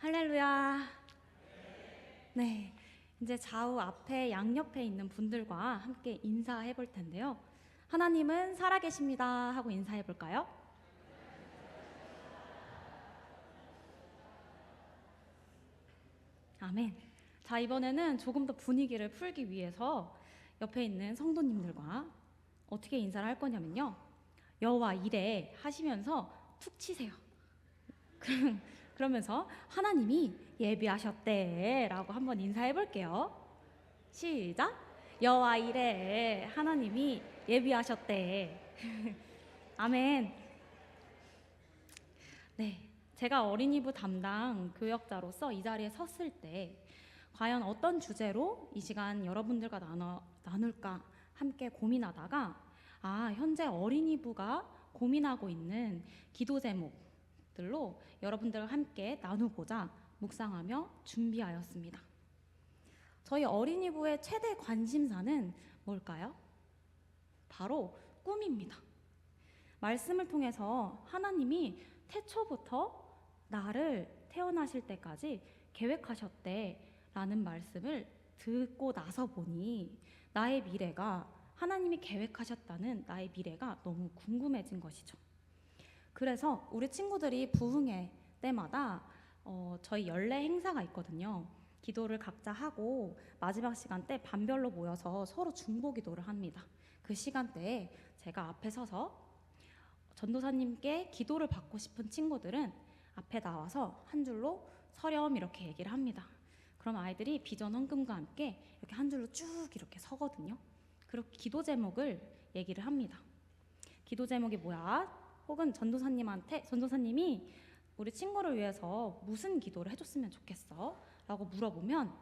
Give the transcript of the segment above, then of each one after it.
할렐루야. 네. 이제 좌우 앞에 양옆에 있는 분들과 함께 인사해 볼 텐데요. 하나님은 살아계십니다 하고 인사해 볼까요? 아멘. 자, 이번에는 조금 더 분위기를 풀기 위해서 옆에 있는 성도님들과 어떻게 인사를 할 거냐면요. 여호와 이래 하시면서 툭 치세요. 그러면서 하나님이 예비하셨대라고 한번 인사해 볼게요. 시작. 여호와 이래 하나님이 예비하셨대. 아멘. 네. 제가 어린이부 담당 교역자로서 이 자리에 섰을 때 과연 어떤 주제로 이 시간 여러분들과 나눠, 나눌까 함께 고민하다가 아, 현재 어린이부가 고민하고 있는 기도 제목 들로 여러분들과 함께 나누고자 묵상하며 준비하였습니다. 저희 어린이부의 최대 관심사는 뭘까요? 바로 꿈입니다. 말씀을 통해서 하나님이 태초부터 나를 태어나실 때까지 계획하셨대라는 말씀을 듣고 나서 보니 나의 미래가 하나님이 계획하셨다는 나의 미래가 너무 궁금해진 것이죠. 그래서 우리 친구들이 부흥회 때마다 어, 저희 연례 행사가 있거든요. 기도를 각자 하고 마지막 시간 때 반별로 모여서 서로 중보 기도를 합니다. 그 시간대에 제가 앞에 서서 전도사님께 기도를 받고 싶은 친구들은 앞에 나와서 한 줄로 서렴 이렇게 얘기를 합니다. 그럼 아이들이 비전 헌금과 함께 이렇게 한 줄로 쭉 이렇게 서거든요. 그렇게 기도 제목을 얘기를 합니다. 기도 제목이 뭐야? 혹은 전도사님한테 전도사님이 우리 친구를 위해서 무슨 기도를 해줬으면 좋겠어? 라고 물어보면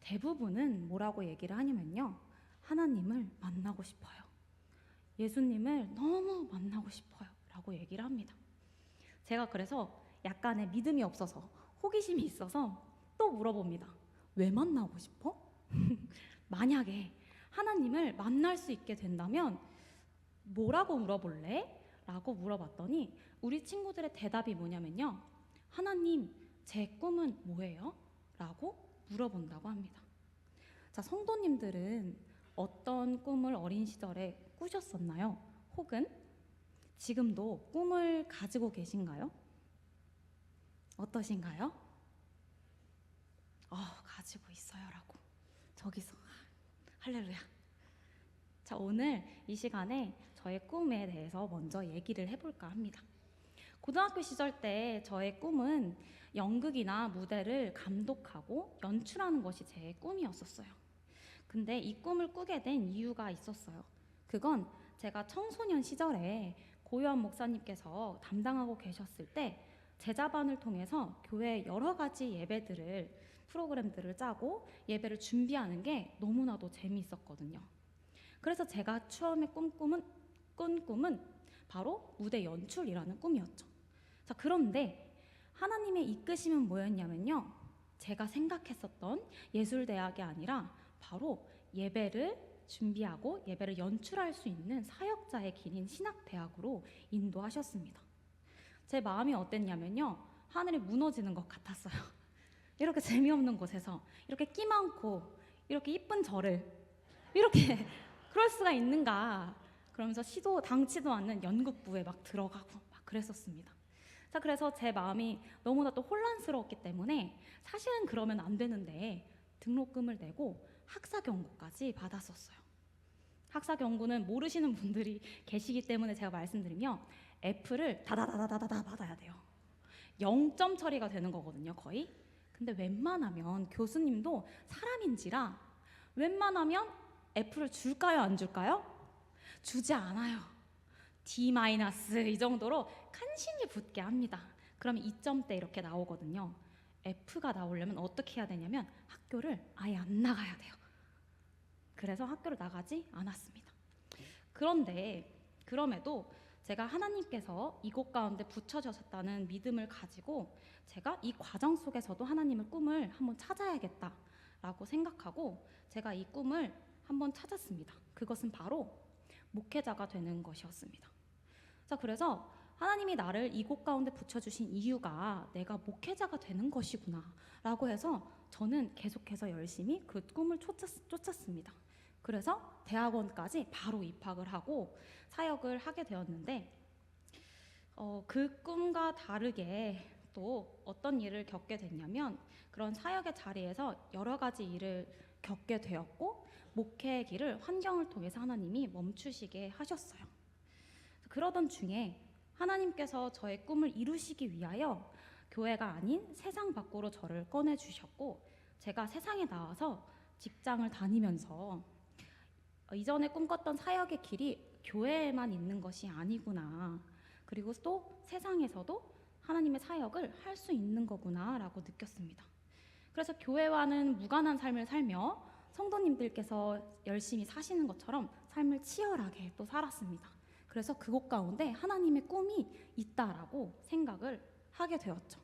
대부분은 뭐라고 얘기를 하냐면요. 하나님을 만나고 싶어요. 예수님을 너무 만나고 싶어요. 라고 얘기를 합니다. 제가 그래서 약간의 믿음이 없어서 호기심이 있어서 또 물어봅니다. 왜 만나고 싶어? 만약에 하나님을 만날 수 있게 된다면 뭐라고 물어볼래? 라고 물어봤더니 우리 친구들의 대답이 뭐냐면요. 하나님, 제 꿈은 뭐예요? 라고 물어본다고 합니다. 자, 성도님들은 어떤 꿈을 어린 시절에 꾸셨었나요? 혹은 지금도 꿈을 가지고 계신가요? 어떠신가요? 어, 가지고 있어요라고. 저기서 할렐루야. 자, 오늘 이 시간에 저의 꿈에 대해서 먼저 얘기를 해볼까 합니다. 고등학교 시절 때 저의 꿈은 연극이나 무대를 감독하고 연출하는 것이 제 꿈이었었어요. 근데 이 꿈을 꾸게 된 이유가 있었어요. 그건 제가 청소년 시절에 고요한 목사님께서 담당하고 계셨을 때 제자반을 통해서 교회 여러 가지 예배들을 프로그램들을 짜고 예배를 준비하는 게 너무나도 재미있었거든요. 그래서 제가 처음에 꿈꾸은 꾼 꿈은 바로 무대 연출이라는 꿈이었죠. 자, 그런데 하나님의 이끄심은 뭐였냐면요. 제가 생각했었던 예술대학이 아니라 바로 예배를 준비하고 예배를 연출할 수 있는 사역자의 길인 신학대학으로 인도하셨습니다. 제 마음이 어땠냐면요. 하늘이 무너지는 것 같았어요. 이렇게 재미없는 곳에서 이렇게 끼 많고 이렇게 이쁜 저를 이렇게 그럴 수가 있는가 그러면서 시도 당치도 않는 연극부에 막 들어가고 막 그랬었습니다. 자 그래서 제 마음이 너무나 또 혼란스러웠기 때문에 사실은 그러면 안 되는데 등록금을 내고 학사 경고까지 받았었어요. 학사 경고는 모르시는 분들이 계시기 때문에 제가 말씀드리면 F를 다다다다다다 받아야 돼요. 0점 처리가 되는 거거든요, 거의. 근데 웬만하면 교수님도 사람인지라 웬만하면 F를 줄까요, 안 줄까요? 주지 않아요. D 마이너스 이 정도로 간신히 붙게 합니다. 그러면 2점대 이렇게 나오거든요. F가 나오려면 어떻게 해야 되냐면 학교를 아예 안 나가야 돼요. 그래서 학교를 나가지 않았습니다. 그런데 그럼에도 제가 하나님께서 이곳 가운데 붙여주셨다는 믿음을 가지고 제가 이 과정 속에서도 하나님의 꿈을 한번 찾아야겠다라고 생각하고 제가 이 꿈을 한번 찾았습니다. 그것은 바로 목회자가 되는 것이었습니다. 자, 그래서 하나님이 나를 이곳 가운데 붙여주신 이유가 내가 목회자가 되는 것이구나 라고 해서 저는 계속해서 열심히 그 꿈을 쫓았, 쫓았 습니다. 그래서 대학원까지 바로 입학을 하고 사역을 하게 되었는데 어, 그 꿈과 다르게 또 어떤 일을 겪게 됐냐면 그런 사역의 자리에서 여러 가지 일을 겪게 되었고 목회의 길을 환경을 통해서 하나님이 멈추시게 하셨어요. 그러던 중에 하나님께서 저의 꿈을 이루시기 위하여 교회가 아닌 세상 밖으로 저를 꺼내 주셨고 제가 세상에 나와서 직장을 다니면서 이전에 꿈꿨던 사역의 길이 교회에만 있는 것이 아니구나. 그리고 또 세상에서도 하나님의 사역을 할 수 있는 거구나라고 느꼈습니다. 그래서 교회와는 무관한 삶을 살며 성도님들께서 열심히 사시는 것처럼 삶을 치열하게 또 살았습니다. 그래서 그곳 가운데 하나님의 꿈이 있다라고 생각을 하게 되었죠.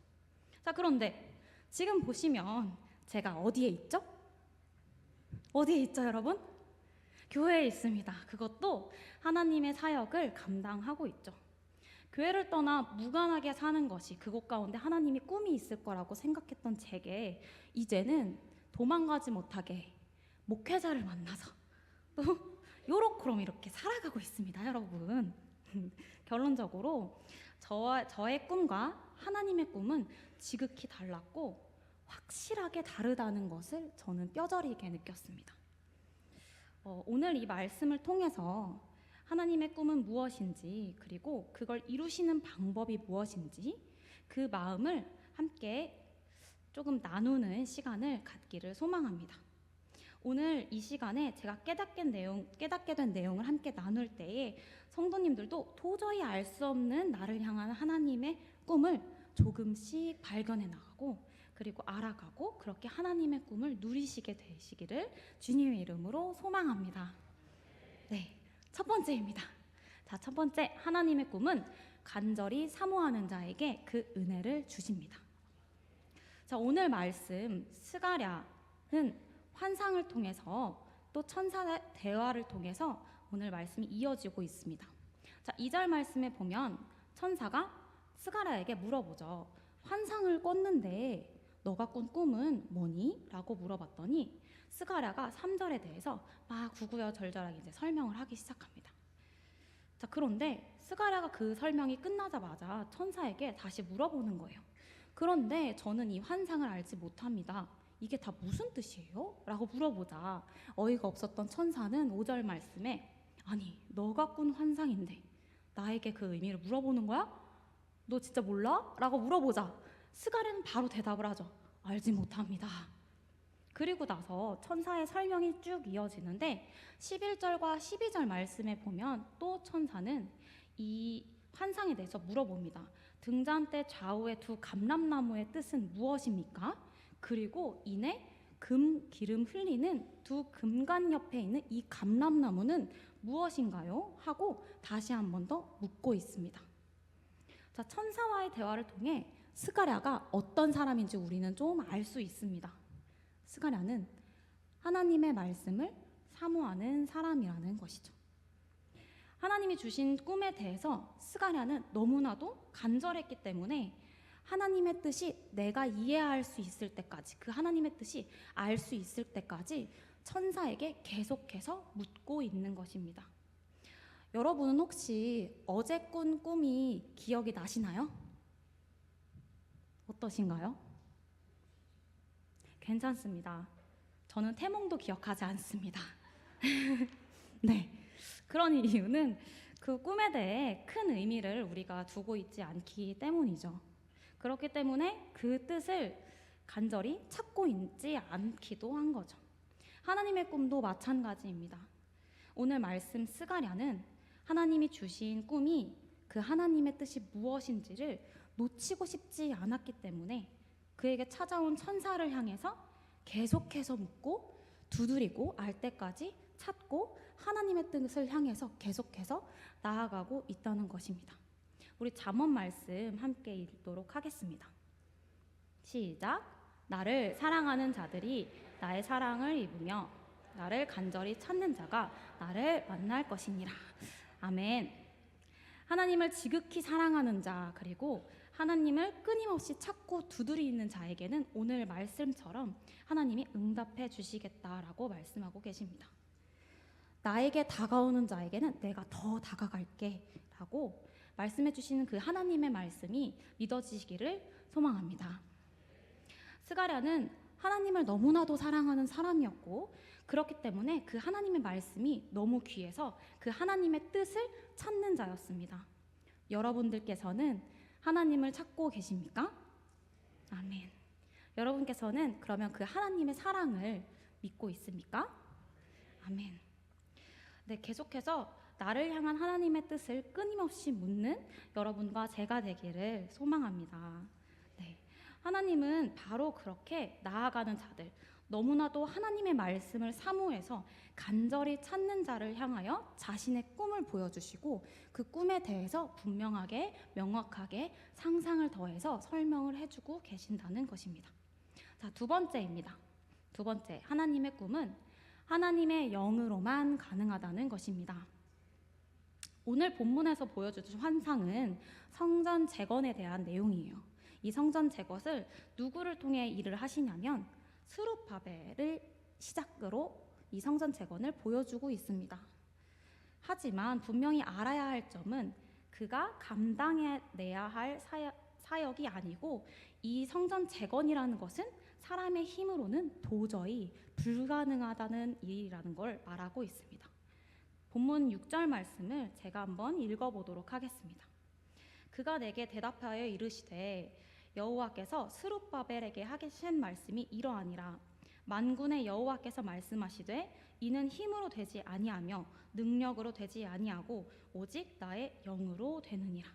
자, 그런데 지금 보시면 제가 어디에 있죠? 어디에 있죠, 여러분? 교회에 있습니다. 그것도 하나님의 사역을 감당하고 있죠. 교회를 떠나 무관하게 사는 것이 그곳 가운데 하나님이 꿈이 있을 거라고 생각했던 제게 이제는 도망가지 못하게 목회자를 만나서 또 요렇게럼 이렇게 살아가고 있습니다, 여러분. 결론적으로 저와 저의 꿈과 하나님의 꿈은 지극히 달랐고 확실하게 다르다는 것을 저는 뼈저리게 느꼈습니다. 어, 오늘 이 말씀을 통해서 하나님의 꿈은 무엇인지 그리고 그걸 이루시는 방법이 무엇인지 그 마음을 함께 조금 나누는 시간을 갖기를 소망합니다. 오늘 이 시간에 제가 깨닫게, 내용, 깨닫게 된 내용을 함께 나눌 때에 성도님들도 도저히 알 수 없는 나를 향한 하나님의 꿈을 조금씩 발견해 나가고 그리고 알아가고 그렇게 하나님의 꿈을 누리시게 되시기를 주님의 이름으로 소망합니다. 네. 첫 번째입니다. 자, 첫 번째 하나님의 꿈은 간절히 사모하는 자에게 그 은혜를 주십니다. 자, 오늘 말씀 스가랴는 환상을 통해서 또 천사의 대화를 통해서 오늘 말씀이 이어지고 있습니다. 자, 2절 말씀에 보면 천사가 스가랴에게 물어보죠. 환상을 꿨는데 너가 꾼 꿈은 뭐니? 라고 물어봤더니 스가랴가 3절에 대해서 막 구구절절하게 이제 설명을 하기 시작합니다. 자, 그런데 스가랴가 그 설명이 끝나자마자 천사에게 다시 물어보는 거예요. 그런데 저는 이 환상을 알지 못합니다. 이게 다 무슨 뜻이에요? 라고 물어보자 어이가 없었던 천사는 5절 말씀에 아니 너가 꾼 환상인데 나에게 그 의미를 물어보는 거야? 너 진짜 몰라? 라고 물어보자 스가랴는 바로 대답을 하죠. 알지 못합니다. 그리고 나서 천사의 설명이 쭉 이어지는데 11절과 12절 말씀에 보면 또 천사는 이 환상에 대해서 물어봅니다. 등잔대 좌우의 두 감람나무의 뜻은 무엇입니까? 그리고 이내 금 기름 흘리는 두 금관 옆에 있는 이 감람나무는 무엇인가요? 하고 다시 한 번 더 묻고 있습니다. 자, 천사와의 대화를 통해 스가랴가 어떤 사람인지 우리는 좀 알 수 있습니다. 스가랴는 하나님의 말씀을 사모하는 사람이라는 것이죠. 하나님이 주신 꿈에 대해서 스가랴는 너무나도 간절했기 때문에 하나님의 뜻이 내가 이해할 수 있을 때까지 그 하나님의 뜻이 알 수 있을 때까지 천사에게 계속해서 묻고 있는 것입니다. 여러분은 혹시 어제 꾼 꿈이 기억이 나시나요? 어떠신가요? 괜찮습니다. 저는 태몽도 기억하지 않습니다. 네. 그런 이유는 그 꿈에 대해 큰 의미를 우리가 두고 있지 않기 때문이죠. 그렇기 때문에 그 뜻을 간절히 찾고 있지 않기도 한 거죠. 하나님의 꿈도 마찬가지입니다. 오늘 말씀 스가랴는 하나님이 주신 꿈이 그 하나님의 뜻이 무엇인지를 놓치고 싶지 않았기 때문에 그에게 찾아온 천사를 향해서 계속해서 묻고 두드리고 알 때까지 찾고 하나님의 뜻을 향해서 계속해서 나아가고 있다는 것입니다. 우리 잠언 말씀 함께 읽도록 하겠습니다. 시작. 나를 사랑하는 자들이 나의 사랑을 입으며 나를 간절히 찾는 자가 나를 만날 것이니라. 아멘. 하나님을 지극히 사랑하는 자 그리고 하나님을 끊임없이 찾고 두드리는 자에게는 오늘 말씀처럼 하나님이 응답해 주시겠다라고 말씀하고 계십니다. 나에게 다가오는 자에게는 내가 더 다가갈게 라고 말씀해 주시는 그 하나님의 말씀이 믿어지시기를 소망합니다. 스가랴는 하나님을 너무나도 사랑하는 사람이었고 그렇기 때문에 그 하나님의 말씀이 너무 귀해서 그 하나님의 뜻을 찾는 자였습니다. 여러분들께서는 하나님을 찾고 계십니까? 아멘. 여러분께서는 그러면 그 하나님의 사랑을 믿고 있습니까? 아멘. 네, 계속해서 나를 향한 하나님의 뜻을 끊임없이 묻는 여러분과 제가 되기를 소망합니다. 네. 하나님은 바로 그렇게 나아가는 자들, 너무나도 하나님의 말씀을 사모해서 간절히 찾는 자를 향하여 자신의 꿈을 보여주시고 그 꿈에 대해서 분명하게 명확하게 상상을 더해서 설명을 해주고 계신다는 것입니다. 자, 두 번째입니다. 두 번째, 하나님의 꿈은 하나님의 영으로만 가능하다는 것입니다. 오늘 본문에서 보여주신 환상은 성전 재건에 대한 내용이에요. 이 성전 재건을 누구를 통해 일을 하시냐면 스룹바벨을 시작으로 이 성전 재건을 보여주고 있습니다. 하지만 분명히 알아야 할 점은 그가 감당해내야 할 사역, 사역이 아니고 이 성전 재건이라는 것은 사람의 힘으로는 도저히 불가능하다는 일이라는 걸 말하고 있습니다. 본문 6절 말씀을 제가 한번 읽어보도록 하겠습니다. 그가 내게 대답하여 이르시되 여호와께서 스룹바벨에게 하신 말씀이 이러하니라 만군의 여호와께서 말씀하시되 이는 힘으로 되지 아니하며 능력으로 되지 아니하고 오직 나의 영으로 되느니라.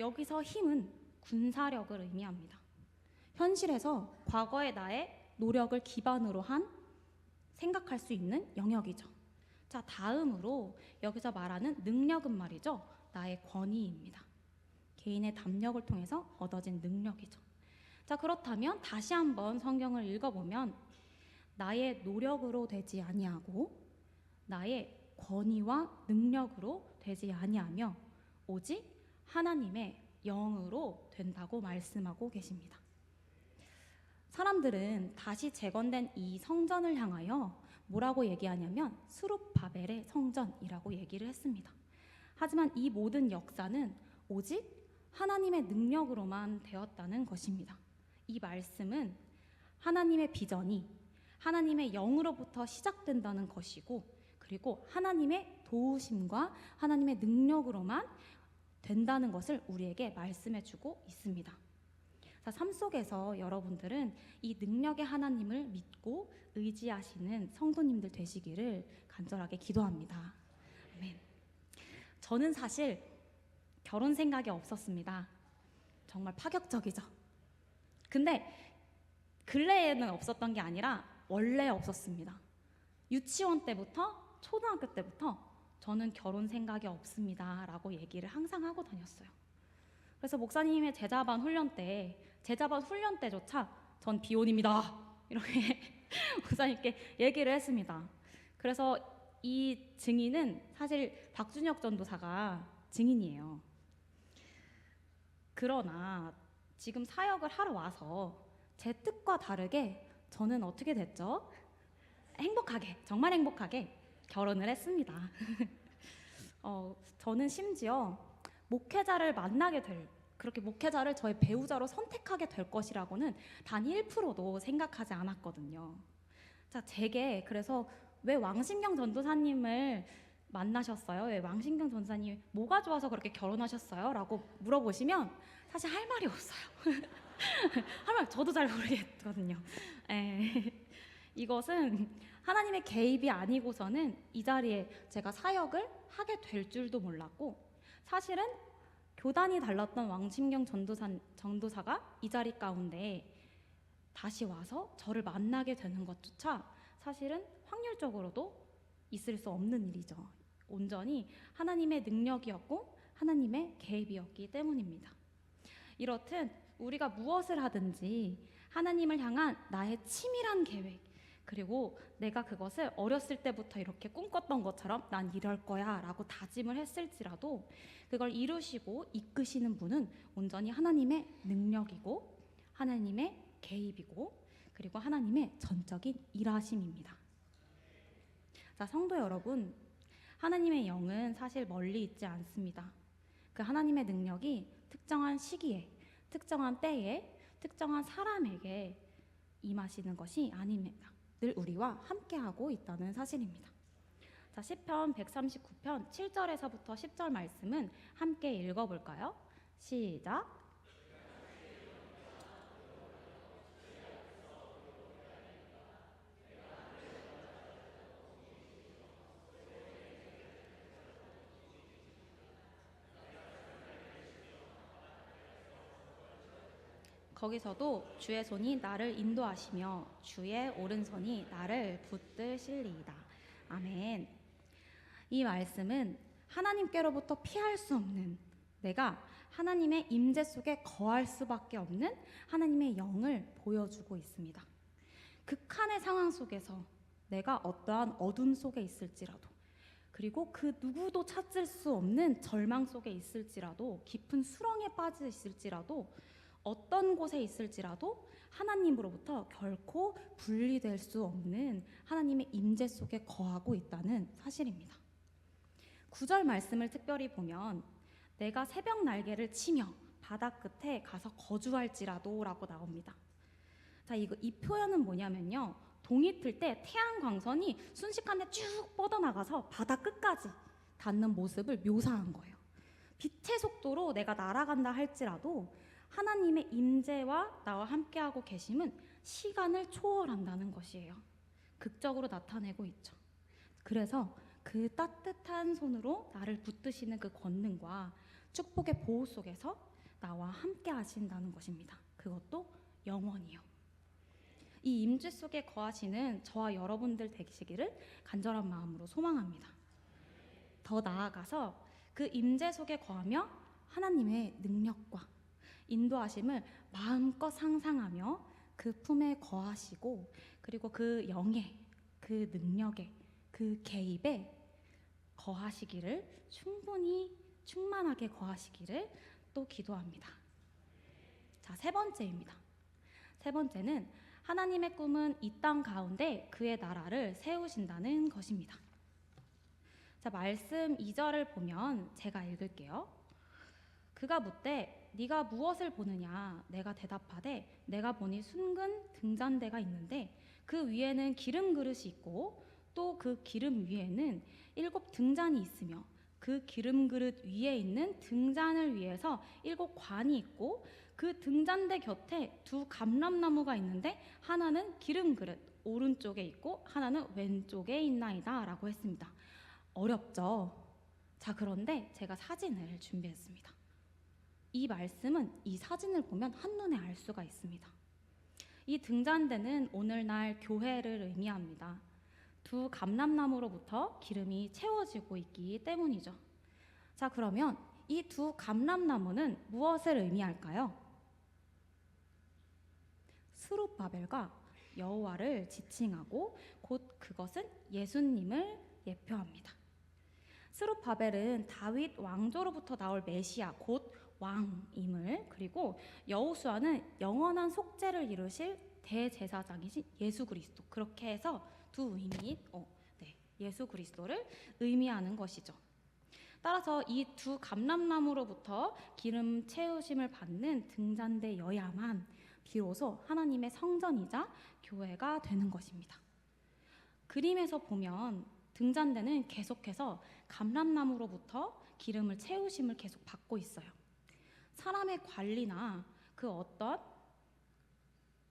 여기서 힘은 군사력을 의미합니다. 현실에서 과거의 나의 노력을 기반으로 한 생각할 수 있는 영역이죠. 자, 다음으로 여기서 말하는 능력은 말이죠. 나의 권위입니다. 개인의 담력을 통해서 얻어진 능력이죠. 자, 그렇다면 다시 한번 성경을 읽어보면 나의 노력으로 되지 아니하고 나의 권위와 능력으로 되지 아니하며 오직 하나님의 영으로 된다고 말씀하고 계십니다. 사람들은 다시 재건된 이 성전을 향하여 뭐라고 얘기하냐면 수룹바벨의 성전이라고 얘기를 했습니다. 하지만 이 모든 역사는 오직 하나님의 능력으로만 되었다는 것입니다. 이 말씀은 하나님의 비전이 하나님의 영으로부터 시작된다는 것이고 그리고 하나님의 도우심과 하나님의 능력으로만 된다는 것을 우리에게 말씀해 주고 있습니다. 자, 삶 속에서 여러분들은 이 능력의 하나님을 믿고 의지하시는 성도님들 되시기를 간절하게 기도합니다. 아멘. 저는 사실 결혼 생각이 없었습니다. 정말 파격적이죠. 근데 근래에는 없었던 게 아니라 원래 없었습니다. 유치원 때부터 초등학교 때부터 저는 결혼 생각이 없습니다 라고 얘기를 항상 하고 다녔어요. 그래서 목사님의 제자반 훈련 때 제자반 훈련 때조차 전 비혼입니다. 이렇게 목사님께 얘기를 했습니다. 그래서 이 증인은 사실 박준혁 전도사가 증인이에요. 그러나 지금 사역을 하러 와서 제 뜻과 다르게 저는 어떻게 됐죠? 행복하게, 정말 행복하게 결혼을 했습니다. 어, 저는 심지어 목회자를 만나게 될 그렇게 목회자를 저의 배우자로 선택하게 될 것이라고는 단 1%도 생각하지 않았거든요. 자, 제게 그래서 왜 왕신경 전도사님을 만나셨어요? 왜 왕신경 전도사님 뭐가 좋아서 그렇게 결혼하셨어요? 라고 물어보시면 사실 할 말이 없어요. 할 말 저도 잘 모르겠거든요. 에, 이것은 하나님의 개입이 아니고서는 이 자리에 제가 사역을 하게 될 줄도 몰랐고 사실은 교단이 달랐던 왕신경 전도사, 전도사가 이 자리 가운데 다시 와서 저를 만나게 되는 것조차 사실은 확률적으로도 있을 수 없는 일이죠. 온전히 하나님의 능력이었고 하나님의 개입이었기 때문입니다. 이렇듯 우리가 무엇을 하든지 하나님을 향한 나의 치밀한 계획 그리고 내가 그것을 어렸을 때부터 이렇게 꿈꿨던 것처럼 난 이럴 거야 라고 다짐을 했을지라도 그걸 이루시고 이끄시는 분은 온전히 하나님의 능력이고 하나님의 개입이고 그리고 하나님의 전적인 일하심입니다. 자, 성도 여러분, 하나님의 영은 사실 멀리 있지 않습니다. 그 하나님의 능력이 특정한 시기에, 특정한 때에, 특정한 사람에게 임하시는 것이 아닙니다. 늘 우리와 함께하고 있다는 사실입니다. 자, 시편 139편 7절에서부터 10절 말씀은 함께 읽어볼까요? 시작. 거기서도 주의 손이 나를 인도하시며 주의 오른손이 나를 붙드실리이다. 아멘. 이 말씀은 하나님께로부터 피할 수 없는 내가 하나님의 임재 속에 거할 수밖에 없는 하나님의 영을 보여주고 있습니다. 극한의 상황 속에서 내가 어떠한 어둠 속에 있을지라도 그리고 그 누구도 찾을 수 없는 절망 속에 있을지라도 깊은 수렁에 빠져 있을지라도 어떤 곳에 있을지라도 하나님으로부터 결코 분리될 수 없는 하나님의 임재 속에 거하고 있다는 사실입니다. 구절 말씀을 특별히 보면 내가 새벽 날개를 치며 바다 끝에 가서 거주할지라도라고 나옵니다. 자, 이거 이 표현은 뭐냐면요. 동이 틀 때 태양 광선이 순식간에 쭉 뻗어나가서 바다 끝까지 닿는 모습을 묘사한 거예요. 빛의 속도로 내가 날아간다 할지라도 하나님의 임재와 나와 함께하고 계심은 시간을 초월한다는 것이에요. 극적으로 나타내고 있죠. 그래서 그 따뜻한 손으로 나를 붙드시는 그 권능과 축복의 보호 속에서 나와 함께 하신다는 것입니다. 그것도 영원히요. 이 임재 속에 거하시는 저와 여러분들 되시기를 간절한 마음으로 소망합니다. 더 나아가서 그 임재 속에 거하며 하나님의 능력과 인도하심을 마음껏 상상하며 그 품에 거하시고 그리고 그 영에 그 능력에 그 개입에 거하시기를 충분히 충만하게 거하시기를 또 기도합니다. 자, 세 번째입니다. 세 번째는 하나님의 꿈은 이 땅 가운데 그의 나라를 세우신다는 것입니다. 자, 말씀 2절을 보면 제가 읽을게요. 그가 묻되 네가 무엇을 보느냐 내가 대답하되 내가 보니 순근 등잔대가 있는데 그 위에는 기름 그릇이 있고 또 그 기름 위에는 일곱 등잔이 있으며 그 기름 그릇 위에 있는 등잔을 위해서 일곱 관이 있고 그 등잔대 곁에 두 감람나무가 있는데 하나는 기름 그릇 오른쪽에 있고 하나는 왼쪽에 있나이다 라고 했습니다. 어렵죠? 자, 그런데 제가 사진을 준비했습니다. 이 말씀은 이 사진을 보면 한눈에 알 수가 있습니다. 이 등잔대는 오늘날 교회를 의미합니다. 두 감람나무로부터 기름이 채워지고 있기 때문이죠. 자, 그러면 이 두 감람나무는 무엇을 의미할까요? 스룹바벨과 여호와를 지칭하고 곧 그것은 예수님을 예표합니다. 스룹바벨은 다윗 왕조로부터 나올 메시아 곧 왕임을 그리고 여호수아는 영원한 속죄를 이루실 대제사장이신 예수 그리스도 그렇게 해서 두 의미 어, 네, 예수 그리스도를 의미하는 것이죠. 따라서 이 두 감람나무로부터 기름 채우심을 받는 등잔대 여야만 비로소 하나님의 성전이자 교회가 되는 것입니다. 그림에서 보면 등잔대는 계속해서 감람나무로부터 기름을 채우심을 계속 받고 있어요. 사람의 관리나 그 어떤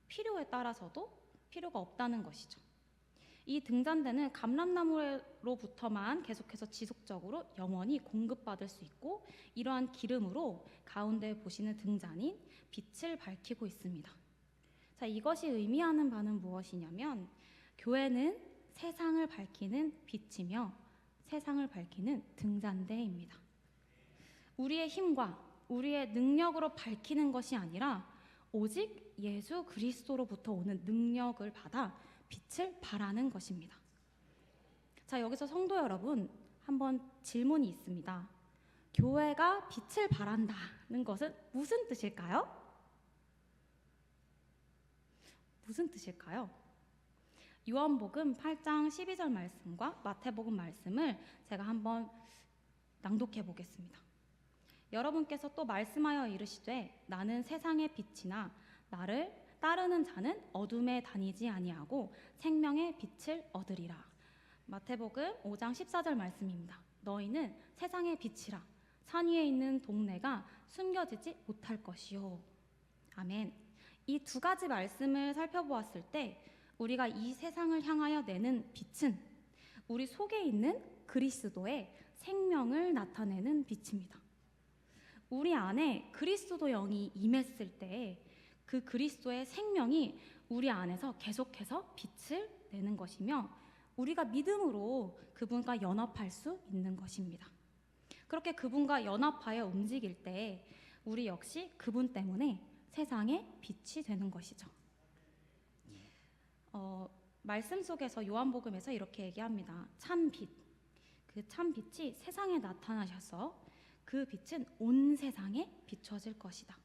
필요에 따라서도 필요가 없다는 것이죠. 이 등잔대는 감람나무로부터만 계속해서 지속적으로 영원히 공급받을 수 있고 이러한 기름으로 가운데 보시는 등잔인 빛을 밝히고 있습니다. 자, 이것이 의미하는 바는 무엇이냐면 교회는 세상을 밝히는 빛이며 세상을 밝히는 등잔대입니다. 우리의 힘과 우리의 능력으로 밝히는 것이 아니라 오직 예수 그리스도로부터 오는 능력을 받아 빛을 발하는 것입니다. 자, 여기서 성도 여러분, 한번 질문이 있습니다. 교회가 빛을 발한다는 것은 무슨 뜻일까요? 무슨 뜻일까요? 요한복음 8장 12절 말씀과 마태복음 말씀을 제가 한번 낭독해 보겠습니다. 여러분께서 또 말씀하여 이르시되 나는 세상의 빛이나 나를 따르는 자는 어둠에 다니지 아니하고 생명의 빛을 얻으리라. 마태복음 5장 14절 말씀입니다. 너희는 세상의 빛이라 산 위에 있는 동네가 숨겨지지 못할 것이요. 아멘. 이 두 가지 말씀을 살펴보았을 때 우리가 이 세상을 향하여 내는 빛은 우리 속에 있는 그리스도의 생명을 나타내는 빛입니다. 우리 안에 그리스도 영이 임했을 때 그 그리스도의 생명이 우리 안에서 계속해서 빛을 내는 것이며 우리가 믿음으로 그분과 연합할 수 있는 것입니다. 그렇게 그분과 연합하여 움직일 때 우리 역시 그분 때문에 세상에 빛이 되는 것이죠. 어, 말씀 속에서 요한복음에서 이렇게 얘기합니다. 참 빛. 그 참 빛이 세상에 나타나셔서 그 빛은 온 세상에 비춰질 것이다.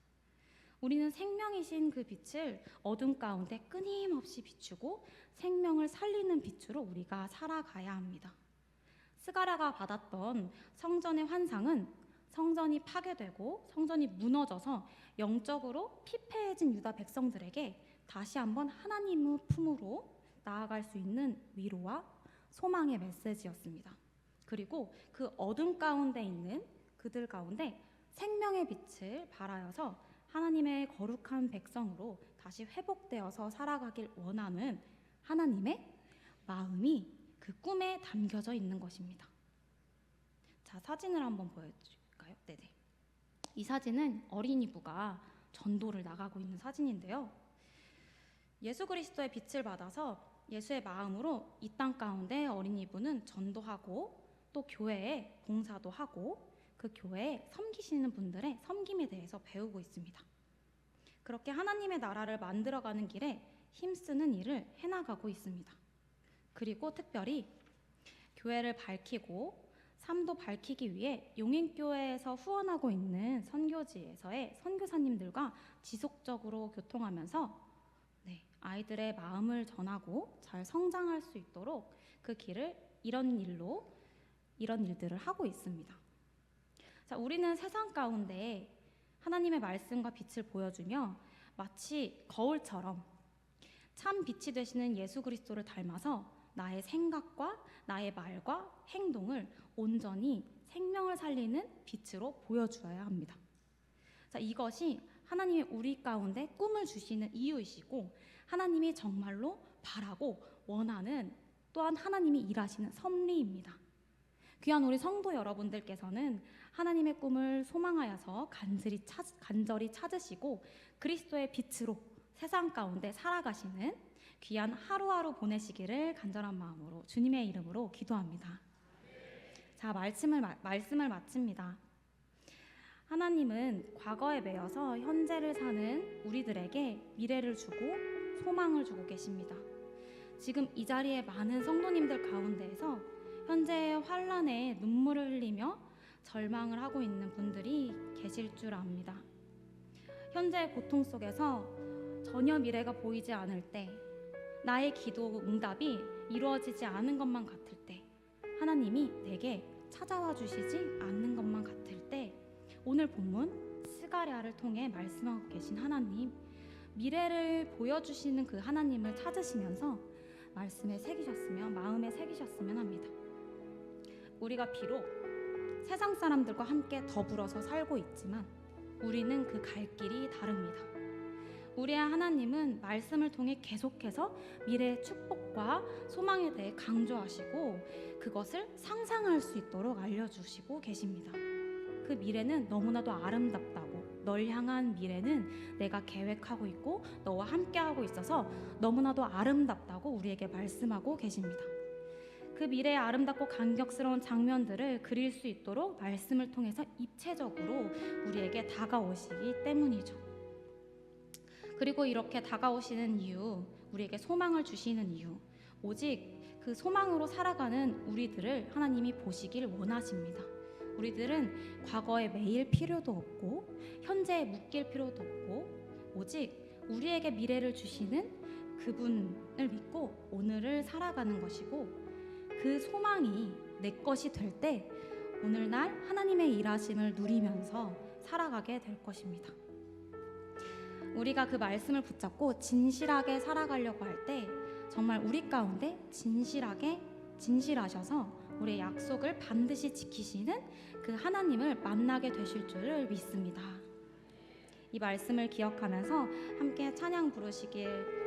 우리는 생명이신 그 빛을 어둠 가운데 끊임없이 비추고 생명을 살리는 빛으로 우리가 살아가야 합니다. 스가랴가 받았던 성전의 환상은 성전이 파괴되고 성전이 무너져서 영적으로 피폐해진 유다 백성들에게 다시 한번 하나님의 품으로 나아갈 수 있는 위로와 소망의 메시지였습니다. 그리고 그 어둠 가운데 있는 그들 가운데 생명의 빛을 발하여서 하나님의 거룩한 백성으로 다시 회복되어서 살아가길 원하는 하나님의 마음이 그 꿈에 담겨져 있는 것입니다. 자, 사진을 한번 보여줄까요? 네네. 이 사진은 어린이부가 전도를 나가고 있는 사진인데요. 예수 그리스도의 빛을 받아서 예수의 마음으로 이 땅 가운데 어린이부는 전도하고 또 교회에 봉사도 하고 그 교회에 섬기시는 분들의 섬김에 대해서 배우고 있습니다. 그렇게 하나님의 나라를 만들어가는 길에 힘쓰는 일을 해나가고 있습니다. 그리고 특별히 교회를 밝히고 삶도 밝히기 위해 용인교회에서 후원하고 있는 선교지에서의 선교사님들과 지속적으로 교통하면서 네, 아이들의 마음을 전하고 잘 성장할 수 있도록 그 길을 이런 일로 이런 일들을 하고 있습니다. 자, 우리는 세상 가운데 하나님의 말씀과 빛을 보여주며 마치 거울처럼 참 빛이 되시는 예수 그리스도를 닮아서 나의 생각과 나의 말과 행동을 온전히 생명을 살리는 빛으로 보여주어야 합니다. 자, 이것이 하나님이 우리 가운데 꿈을 주시는 이유이시고 하나님이 정말로 바라고 원하는 또한 하나님이 일하시는 섭리입니다. 귀한 우리 성도 여러분들께서는 하나님의 꿈을 소망하여서 간절히, 찾, 간절히 찾으시고 그리스도의 빛으로 세상 가운데 살아가시는 귀한 하루하루 보내시기를 간절한 마음으로 주님의 이름으로 기도합니다. 자, 말씀을, 말씀을 마칩니다. 하나님은 과거에 매여서 현재를 사는 우리들에게 미래를 주고 소망을 주고 계십니다. 지금 이 자리에 많은 성도님들 가운데에서 현재의 환란에 눈물을 흘리며 절망을 하고 있는 분들이 계실 줄 압니다. 현재의 고통 속에서 전혀 미래가 보이지 않을 때, 나의 기도 응답이 이루어지지 않은 것만 같을 때, 하나님이 내게 찾아와 주시지 않는 것만 같을 때, 오늘 본문 스가랴를 통해 말씀하고 계신 하나님, 미래를 보여주시는 그 하나님을 찾으시면서 말씀에 새기셨으면 마음에 새기셨으면 합니다. 우리가 비록 세상 사람들과 함께 더불어서 살고 있지만 우리는 그 갈 길이 다릅니다. 우리의 하나님은 말씀을 통해 계속해서 미래의 축복과 소망에 대해 강조하시고 그것을 상상할 수 있도록 알려주시고 계십니다. 그 미래는 너무나도 아름답다고 널 향한 미래는 내가 계획하고 있고 너와 함께하고 있어서 너무나도 아름답다고 우리에게 말씀하고 계십니다. 그 미래의 아름답고 감격스러운 장면들을 그릴 수 있도록 말씀을 통해서 입체적으로 우리에게 다가오시기 때문이죠. 그리고 이렇게 다가오시는 이유, 우리에게 소망을 주시는 이유, 오직 그 소망으로 살아가는 우리들을 하나님이 보시길 원하십니다. 우리들은 과거에 매일 필요도 없고 현재에 묶일 필요도 없고 오직 우리에게 미래를 주시는 그분을 믿고 오늘을 살아가는 것이고 그 소망이 내 것이 될 때 오늘날 하나님의 일하심을 누리면서 살아가게 될 것입니다. 우리가 그 말씀을 붙잡고 진실하게 살아가려고 할 때 정말 우리 가운데 진실하게 진실하셔서 우리의 약속을 반드시 지키시는 그 하나님을 만나게 되실 줄을 믿습니다. 이 말씀을 기억하면서 함께 찬양 부르시길